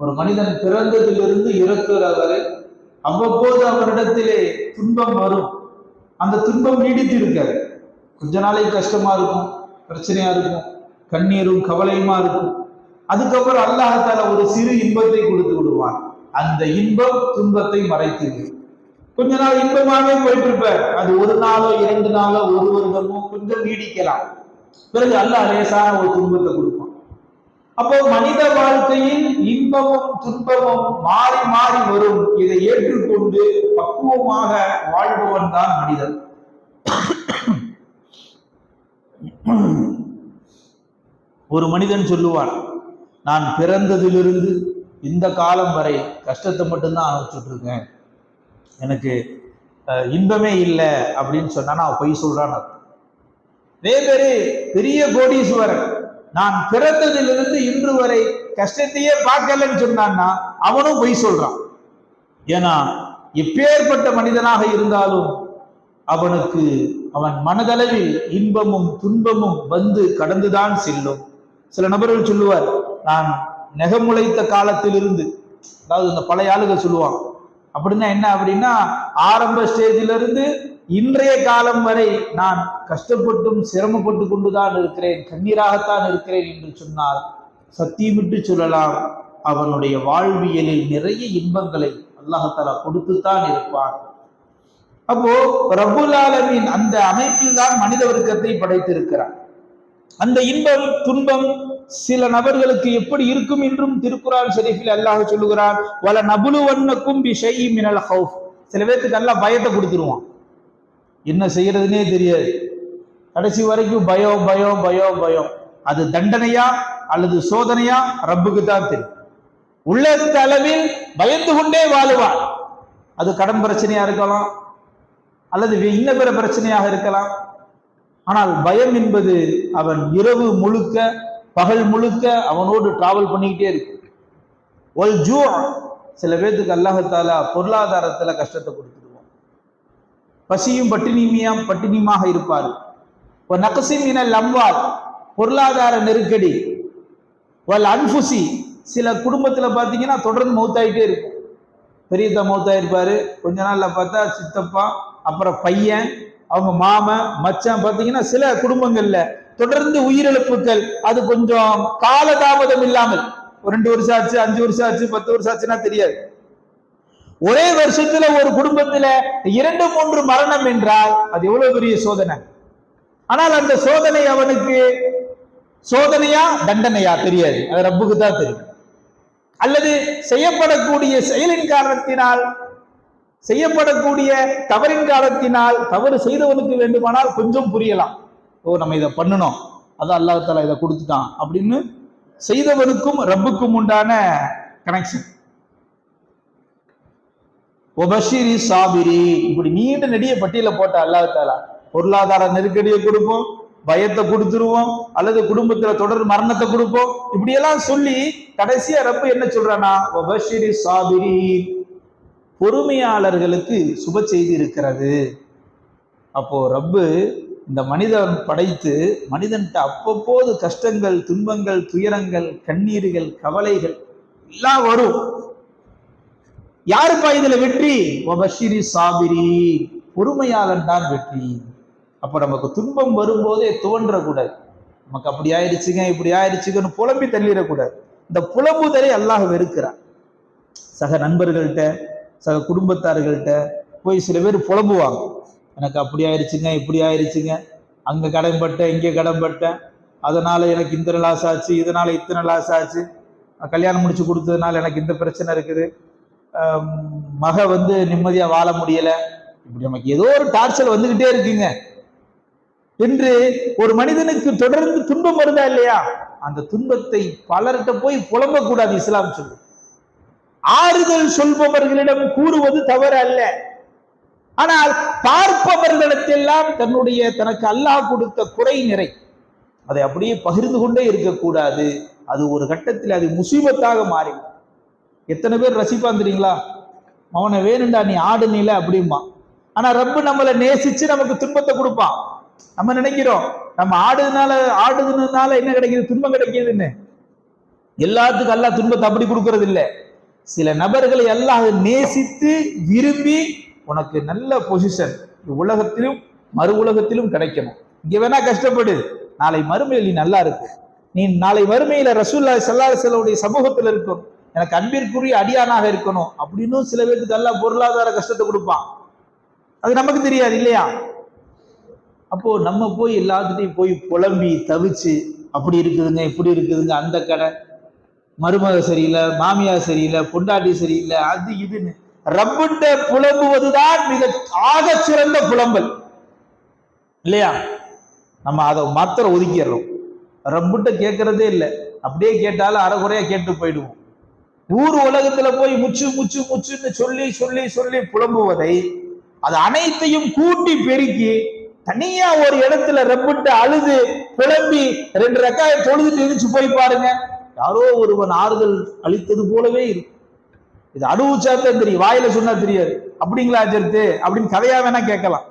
ஒரு மனிதன் பிறந்ததிலிருந்து இறக்குற வரை அவ்வப்போது அவரிடத்திலே துன்பம் வரும். அந்த துன்பம் நீடித்து இருக்காது கொஞ்ச நாளைக்கு கஷ்டமா இருக்கும் பிரச்சனையா இருக்கும் கண்ணீரும் கவலையுமா இருக்கும். அதுக்கப்புறம் அல்லாஹால ஒரு சிறு இன்பத்தை கொடுத்து விடுவான். அந்த இன்பம் துன்பத்தை மறைத்து கொஞ்ச நாள் இன்பமாகவே போயிட்டு இருப்பார் அது ஒரு நாளோ இரண்டு நாளோ ஒரு வருடமோ கொஞ்சம் நீடிக்கலாம். பிறகு அல்லாஹ் லேசான ஒரு துன்பத்தை கொடுக்கும் அப்போ மனித வாழ்க்கையில் இன்பமும் துன்பமும் மாறி மாறி வரும். இதை ஏற்றுக்கொண்டு பக்குவமாக வாழ்பவன் தான் மனிதன். ஒரு மனிதன் சொல்லுவான் நான் பிறந்ததிலிருந்து இந்த காலம் வரை கஷ்டத்தை மட்டும்தான் அனுப்பிச்சுட்டு இருக்கேன் எனக்கு இன்பமே இல்லை அப்படின்னு சொன்னா அவன் பொய் சொல்றான் அதே பேரு பெரிய கோடீஸ்வரன் நான் பிறந்ததிலிருந்து இன்று வரை கஷ்டத்தையே பார்க்கலன்னு சொன்னான்னா அவனும் பொய் சொல்றான். ஏன்னா எப்பேற்பட்ட மனிதனாக இருந்தாலும் அவனுக்கு அவன் மனதளவில் இன்பமும் துன்பமும் வந்து கடந்துதான் செல்லும். சில நபர்கள் சொல்லுவார் நான் நெகமுளைத்த காலத்திலிருந்து அதாவது இந்த பழைய ஆளுகள் சொல்லுவான் அப்படின்னா என்ன அப்படின்னா ஆரம்ப ஸ்டேஜிலிருந்து இன்றைய காலம் வரை நான் கஷ்டப்பட்டும் சிரமப்பட்டு கொண்டுதான் இருக்கிறேன் கண்ணீராகத்தான் இருக்கிறேன் என்று சொன்னால் சத்தியமிட்டு சொல்லலாம். அவனுடைய வாழ்வியலில் நிறைய இன்பங்களை அல்லாஹாலா கொடுத்துத்தான் இருப்பான். அப்போ ரபுல் ஆலமீன் அந்த அமைப்பில் தான் மனித வர்க்கத்தை படைத்திருக்கிறான். அந்த இன்பம் துன்பம் சில நபர்களுக்கு எப்படி இருக்கும் என்றும் திருக்குறான் ஷெரீஃபில் அல்லாஹ் சொல்லுகிறான் வல நபுலுவன்னக்கும் பி ஷெய் மினல் ஹவுஃப் சில பேர்த்துக்கு நல்லா பயத்தை கொடுத்துருவான். என்ன செய்யறதுனே தெரியாது. கடைசி வரைக்கும் பயம் பயம் பயம் பயம் அது தண்டனையா அல்லது சோதனையா? ரப்புக்கு தான் தெரியும். உள்ளத்த அளவில் பயந்து கொண்டே வாழுவான் அது கடன் பிரச்சனையா இருக்கலாம். அல்லது இன்ன பிற பிரச்சனையாக இருக்கலாம். ஆனால் பயம் என்பது அவன் இரவு முழுக்க பகல் முழுக்க அவனோடு டிராவல் பண்ணிக்கிட்டே இருக்கு ஒல் ஜூ சில பேர்த்துக்கு அல்லாஹத்தாலா பொருளாதாரத்துல கஷ்டத்தை கொடுத்துடுவோம் பசியும் பட்டினிமியாம் பட்டினியுமாக இருப்பார். ஒரு நகசிம் இனல் பொருளாதார நெருக்கடி. வல் அன்ஃபுசி சில குடும்பத்தில் பார்த்தீங்கன்னா தொடர்ந்து மௌத்தாயிட்டே இருக்கும். பெரியத்தா மௌத்தாயிருப்பாரு. கொஞ்ச நாளில் பார்த்தா சித்தப்பா அப்புறம் பையன் அவங்க மாமன் மச்சான் பார்த்தீங்கன்னா சில குடும்பங்கள்ல தொடர்ந்து உயிரிழப்புகள். அது கொஞ்சம் காலதாமதம் இல்லாமல். ஒரு ரெண்டு வருஷம் ஆச்சு அஞ்சு வருஷம் ஆச்சு பத்து வருஷம் ஆச்சுன்னா தெரியாது. ஒரே வருஷத்துல ஒரு குடும்பத்துல இரண்டு மூன்று மரணம் என்றால் அது எவ்வளவு பெரிய சோதனை? ஆனால் அந்த சோதனை அவனுக்கு சோதனையா தண்டனையா தெரியாது. அது ரப்புக்கு தான் தெரியும். அல்லது செய்யப்படக்கூடிய செயலின் காரணத்தினால் செய்யப்படக்கூடிய தவறின் காலத்தினால் தவறு செய்தவனுக்கு வேண்டுமானால் கொஞ்சம் புரியலாம். ஓ நம்ம இதை பண்ணணும். அதான் அல்லாஹால இதை கொடுத்துட்டான் அப்படின்னு செய்தவனுக்கும் ரப்புக்கும் உண்டான கனெக்ஷன் ஒபஷிரி சாபிரி. இப்படி நீண்ட நெடிய பட்டியல போட்ட அல்லாதாலா பொருளாதார நெருக்கடியை கொடுப்போம் பயத்தை கொடுத்துருவோம் அல்லது குடும்பத்துல தொடர் மரணத்தை கொடுப்போம். இப்படியெல்லாம் சொல்லி கடைசியா ரப்பு என்ன சொல்றானா ஒபஷிரி சாபிரி. பொறுமையாளர்களுக்கு சுப செய்தி இருக்கிறது. அப்போ ரப்பு இந்த மனிதன் படைத்து மனிதன்கிட்ட அப்பப்போது கஷ்டங்கள் துன்பங்கள் துயரங்கள் கண்ணீர்கள் கவலைகள் எல்லாம் வரும். யாருப்பா இதுல வெற்றி? ஒபஷிரி சாபிரி பொறுமையாளன் தான் வெற்றி. அப்ப நமக்கு துன்பம் வரும்போதே தோன்றக்கூடாது. நமக்கு அப்படி ஆயிடுச்சுங்க இப்படி ஆயிடுச்சுங்கன்னு புலம்பி தள்ளிடக்கூடாது. இந்த புலம்புதலை அல்லாஹ் வெறுக்கிறான். சக நண்பர்கள்ட்ட சக குடும்பத்தார்கள்ட்ட போய் சில பேர் புலம்புவாங்க. எனக்கு அப்படி ஆயிடுச்சுங்க இப்படி ஆயிடுச்சுங்க. அங்கே கடன்பட்டேன் இங்கே கடன்பட்டேன் அதனால எனக்கு இந்த லாஸ் ஆச்சு இதனால இத்தனை லாஸ் ஆச்சு கல்யாணம் முடிச்சு கொடுத்ததுனால எனக்கு இந்த பிரச்சனை இருக்குது. மக வந்து நிம்மதியாக வாழ முடியலை. இப்படி நமக்கு ஏதோ ஒரு டார்ச்சர் வந்துக்கிட்டே இருக்குங்க. என்று ஒரு மனிதனுக்கு தொடர்ந்து துன்பம் வருதா இல்லையா? அந்த துன்பத்தை பலர்கிட்ட போய் புலம்பக்கூடாது இஸ்லாம் சொல்லு. ஆறுதல் சொல்பவர்களிடம் கூறுவது தவறு அல்ல. ஆனால் பார்ப்பவர்களிடத்தெல்லாம் தன்னுடைய தனக்கு அல்லாஹ் கொடுத்த குறை நிறை. அதை அப்படியே பகிர்ந்து கொண்டே இருக்கக்கூடாது. அது ஒரு கட்டத்தில் அது முசீபத்தாக மாறிவிடும். எத்தனை பேர் ரசிப்பான் தெரியுங்களா அவனை வேணுண்டா நீ ஆடுனில அப்படிம்பான் அப்படிம்பா. ஆனா ரப்பு நம்மளை நேசிச்சு நமக்கு துன்பத்தை கொடுப்பான் நம்ம நினைக்கிறோம் நம்ம ஆடுனால ஆடுதுனால என்ன கிடைக்குது? துன்பம் கிடைக்குதுன்னு. எல்லாத்துக்கும் அல்லாஹ் துன்பத்தை அப்படி கொடுக்கறது இல்ல சில நபர்களை எல்லாம் நேசித்து விரும்பி உனக்கு நல்ல பொசிஷன் உலகத்திலும் மறு உலகத்திலும் கிடைக்கணும். இங்க வேணா கஷ்டப்படு. நாளை மறுமையில் நீ நல்லா இருக்கு. நீ நாளை மறுமையில ரசூல்லா சல்லா செல்லவுடைய சமூகத்தில் இருக்கும். எனக்கு அன்பிற்குரிய அடியானாக இருக்கணும் அப்படின்னு சில பேருக்கு நல்லா பொருளாதார கஷ்டத்தை கொடுப்பான். அது நமக்கு தெரியாது இல்லையா? அப்போ நம்ம போய் எல்லாத்துட்டையும் போய் புலம்பி தவிச்சு அப்படி இருக்குதுங்க இப்படி இருக்குதுங்க அந்த கடை. மருமக சரியில்லை மாமியார் சரியில்லை பொண்டாட்டி சரியில்லை அது இதுன்னு. ரப்புட்ட புலம்புவதுதான் மிக ஆக சிறந்த புலம்பல். இல்லையா? நம்ம அதை மாத்திரம் ஒதுக்கிடுறோம். ரப்புட்ட கேட்கறதே இல்லை. அப்படியே கேட்டாலும் அறகுறையா கேட்டு போயிடுவோம். ஊர் உலகத்துல போய் முச்சு முச்சு முச்சுன்னு சொல்லி சொல்லி சொல்லி புலம்புவதை அது அனைத்தையும் கூட்டி பெருக்கி தனியா ஒரு இடத்துல ரப்பிட்டு அழுது புலம்பி ரெண்டு ரெக்காய தொழுதுட்டு இருந்துச்சு போய் பாருங்க. யாரோ ஒருவன் ஆறுதல் அளித்தது போலவே இருக்கும். இது அனுபவிச்சாதான் தெரியும் வாயில சொன்னா தெரியாது. அப்படிங்களா அஜர்த்து அப்படின்னு கதையா வேணா கேட்கலாம்.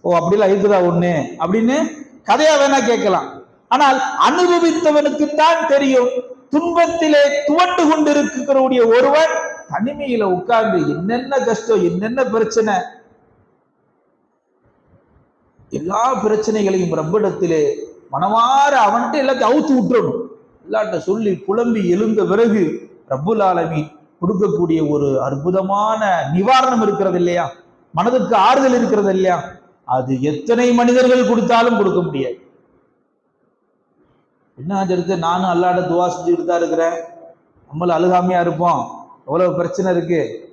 ஓ அப்படிலாம் இருக்குதா ஒண்ணு? அப்படின்னு கதையா வேணா கேட்கலாம். ஆனால் அனுபவித்தவனுக்குத்தான் தெரியும். துன்பத்திலே துவண்டு கொண்டிருக்கக்கூடிய ஒருவன் தனிமையில உட்கார்ந்து என்னென்ன கஷ்டம் என்னென்ன பிரச்சனை எல்லா பிரச்சனைகளையும் ரப்பிடத்திலே மனமாற அவன்கிட்ட எல்லாத்தையும் அவுத்து விட்டுறணும். எல்லாட்ட சொல்லி புலம்பி எழுந்த பிறகு ரப்புல் ஆலமி கொடுக்கக்கூடிய ஒரு அற்புதமான நிவாரணம் இருக்கிறது இல்லையா? மனதுக்கு ஆறுதல் இருக்கிறது இல்லையா? அது எத்தனை மனிதர்கள் கொடுத்தாலும் கொடுக்க முடியாது. என்ன ஆச்சரித்து நானும் அல்லாட துவா செஞ்சுக்கிட்டு தான் இருக்கிறேன். நம்மள அழுகாமையா இருப்போம். எவ்வளவு பிரச்சனை இருக்கு?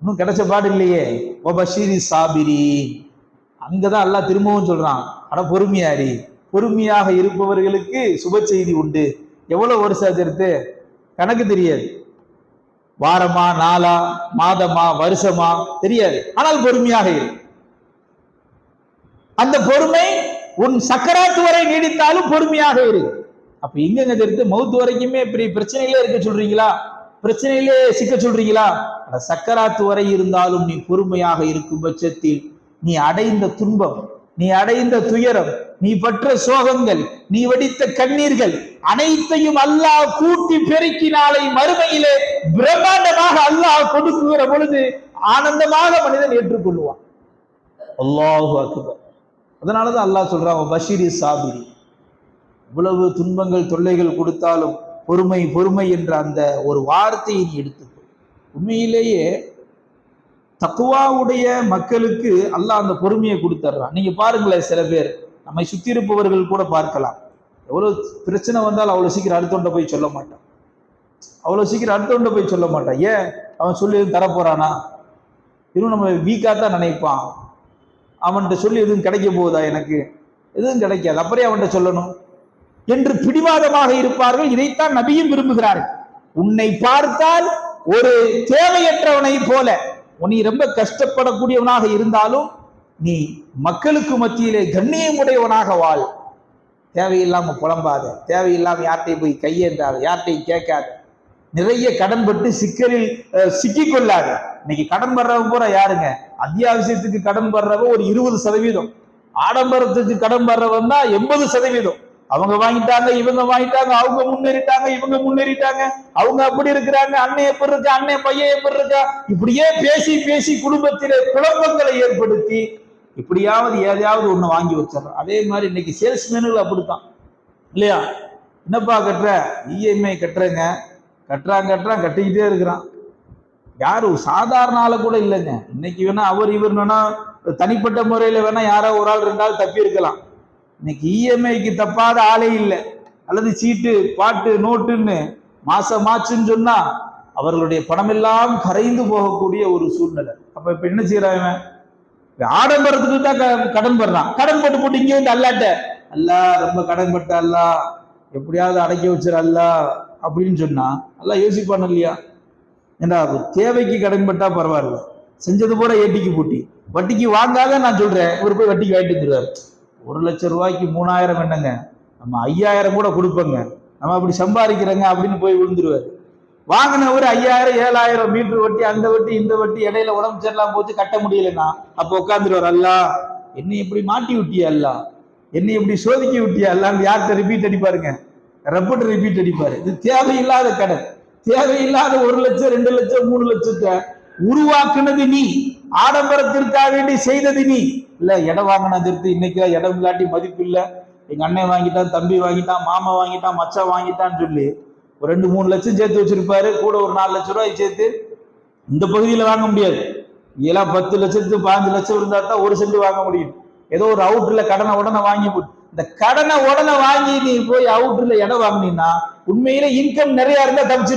இன்னும் கிடைச்ச பாடு இல்லையே. ஓ பஷீரி சாபிரி. அங்கதான் அல்லா திரும்பவும் சொல்றான். அட பொறுமையாரி. பொறுமையாக இருப்பவர்களுக்கு சுப செய்தி உண்டு. எவ்வளவு வருஷம் ஆச்சரித்து கணக்கு தெரியாது. வாரமா நாளா மாதமா வருஷமா தெரியாது. ஆனால் பொறுமையாக இரு. அந்த பொறுமை உன் சக்கராத்து வரை நீடித்தாலும் பொறுமையாக இரு. அப்ப எங்கெங்க தெரியுது? மௌத்து வரைக்குமே இப்படி பிரச்சனையிலே இருக்க சொல்றீங்களா? பிரச்சனையிலே சிக்க சொல்றீங்களா? சக்கராத்து வரை இருந்தாலும் நீ பொறுமையாக இருக்கும் பட்சத்தில் நீ அடைந்த துன்பம் நீ அடைந்த துயரம் நீ பற்ற சோகங்கள் நீ வடித்த கண்ணீர்கள் அனைத்தையும் அல்லாஹ் கூட்டி பெருக்கி நாளை மறுமையிலே பிரம்மாண்டமாக அல்லாஹ் கொடுக்குகிற பொழுது ஆனந்தமாக மனிதன் ஏற்றுக்கொள்வான். அல்லாஹு அக்பர். அதனாலதான் அல்லாஹ் சொல்றான் பஷீரி சாபிரி இவ்வளவு துன்பங்கள் தொல்லைகள் கொடுத்தாலும் பொறுமை பொறுமை என்ற அந்த ஒரு வார்த்தையை நீ எடுத்துக்கோ உண்மையிலேயே தக்குவாவுடைய மக்களுக்கு அல்லாஹ் அந்த பொறுமையை கொடுத்துட்றான் நீங்க பாருங்களேன் சில பேர். நம்மை சுற்றி இருப்பவர்கள் கூட பார்க்கலாம். எவ்வளோ பிரச்சனை வந்தாலும் அவ்வளோ சீக்கிரம் அடுத்தவண்ட போய் சொல்ல மாட்டான். அவ்வளோ சீக்கிரம் அடுத்தவண்ட போய் சொல்ல மாட்டான். ஏன்? அவன் சொல்லி எதுவும் தரப்போறானா? இன்னும் நம்ம வீக்காக தான் நினைப்பான். அவன்கிட்ட சொல்லி எதுவும் கிடைக்க போகுதா எனக்கு? எதுவும் கிடைக்காது. அப்படியே அவன்கிட்ட சொல்லணும். என்று பிடிவாதமாக இருப்பார்கள். இதைத்தான் நபியும் விரும்புகிறார்கள். உன்னை பார்த்தால் ஒரு தேவையற்றவனை போல உன்னை ரொம்ப கஷ்டப்படக்கூடியவனாக இருந்தாலும் நீ மக்களுக்கு மத்தியிலே கண்ணியமுடையவனாக வாழ். தேவையில்லாம புலம்பாத தேவையில்லாம யார்கிட்டையும் போய் கையேந்தாத யார்கிட்டையும் கேட்காத. நிறைய கடன் பட்டு சிக்கலில் அஹ், இன்னைக்கு கடன் படுறவங்க பூரா யாருங்க? அத்தியாவசியத்துக்கு கடன் படுறவ ஒரு இருபது சதவீதம். ஆடம்பரத்துக்கு கடன் படுறவன் தான் எண்பது சதவீதம். அவங்க வாங்கிட்டாங்க இவங்க வாங்கிட்டாங்க அவங்க முன்னேறிட்டாங்க இவங்க முன்னேறிட்டாங்க. அவங்க அப்படி இருக்கிறாங்க அண்ணன் எப்படி இருக்கா அண்ணன் பையன் எப்படி இருக்கா? இப்படியே பேசி பேசி குடும்பத்திலே குழப்பங்களை ஏற்படுத்தி இப்படியாவது எதையாவது ஒண்ணு வாங்கி வச்சிடறோம். அதே மாதிரி இன்னைக்கு சேல்ஸ்மேனுகள் அப்படித்தான். இல்லையா? என்னப்பா கட்டுற? இஎம்ஐ கட்டுறேங்க. கட்டுறான் கட்டுறான் கட்டிக்கிட்டே இருக்கிறான். யாரு? சாதாரண ஆள கூட இல்லைங்க. இன்னைக்கு வேணா அவர் இவர் வேணா தனிப்பட்ட முறையில வேணா யாரோ ஒரு ஆள் ரெண்டு ஆள் தப்பி இருக்கலாம். இன்னைக்கு இஎம்ஐக்கு தப்பாத ஆளே இல்லை. அல்லது சீட்டு பாட்டு நோட்டுன்னு மாசம் ஆச்சுன்னு சொன்னா அவர்களுடைய பணமெல்லாம் கரைந்து போகக்கூடிய ஒரு சூழ்நிலை. அப்ப இப்ப என்ன செய்யறான் ஆடம்பரத்துக்கு தான் கடன் படுறான். கடன் போட்டு போட்டு இங்கே வந்து அல்லாட்ட அல்லா ரொம்ப கடன் பட்ட அல்லா எப்படியாவது அடக்கி வச்சிட அல்லா அப்படின்னு சொன்னா எல்லாம் யோசிப்பான் இல்லையா? ஏண்டா அது தேவைக்கு கடன் பட்டா பரவாயில்ல. செஞ்சது போல ஏட்டிக்கு பூட்டி. வட்டிக்கு வாங்காத நான் சொல்றேன். இவர் போய் வட்டிக்கு வாங்கிட்டு வந்துருவாரு. ஒரு லட்சம் ரூபாய்க்கு மூணாயிரம் என்னங்க? நம்ம ஐயாயிரம் கூட கொடுப்போங்க. நம்ம அப்படி சம்பாதிக்கிறோங்க அப்படின்னு போய் விழுந்துருவாரு. வாங்கினவர் ஐயாயிரம் ஏழாயிரம் மீட்டர் வட்டி அந்த வட்டி இந்த வட்டி இடையில உடம்பு சரியில்லாம போச்சு கட்ட முடியலன்னா அப்போ உட்காந்துருவார் அல்லா என்னை இப்படி மாட்டி விட்டியா அல்லா? என்னை இப்படி சோதிக்க விட்டியா அல்லான்னு யார்கிட்ட ரிப்பீட் அடிப்பாருங்க? ரெப்பட் ரிப்பீட் அடிப்பாரு. இது தேவையில்லாத கடன். தேவையில்லாத ஒரு லட்சம் ரெண்டு லட்சம் மூணு லட்சத்தை உருவாக்குனது நீ. ஆடம்பரத்திற்காக வேண்டி செய்தது நீ. இல்ல இடம் வாங்கினதற்கு இன்னைக்கு இடம் இல்லாட்டி மதிப்பு இல்ல. எங்க அண்ணன் வாங்கிட்டான் தம்பி வாங்கிட்டான் மாமா வாங்கிட்டான் மச்சான் வாங்கிட்டான்னு சொல்லி ஒரு ரெண்டு மூணு லட்சம் சேர்த்து வச்சிருப்பாரு. கூட ஒரு நாலு லட்சம் ரூபாய் சேர்த்து இந்த பகுதியில் வாங்க முடியாது. இதெல்லாம் பத்து லட்சத்து பாஞ்சு லட்சம் இருந்தா தான் ஒரு சென்ட் வாங்க முடியும். ஏதோ ஒரு அவுட்ல கடனை உடனே வாங்கி இந்த கடனை உடனே வாங்கி நீ போய் அவுட்ல இடம் வாங்கினீங்கன்னா உண்மையிலே இன்கம் நிறைய இருந்தா தப்பிச்சிரு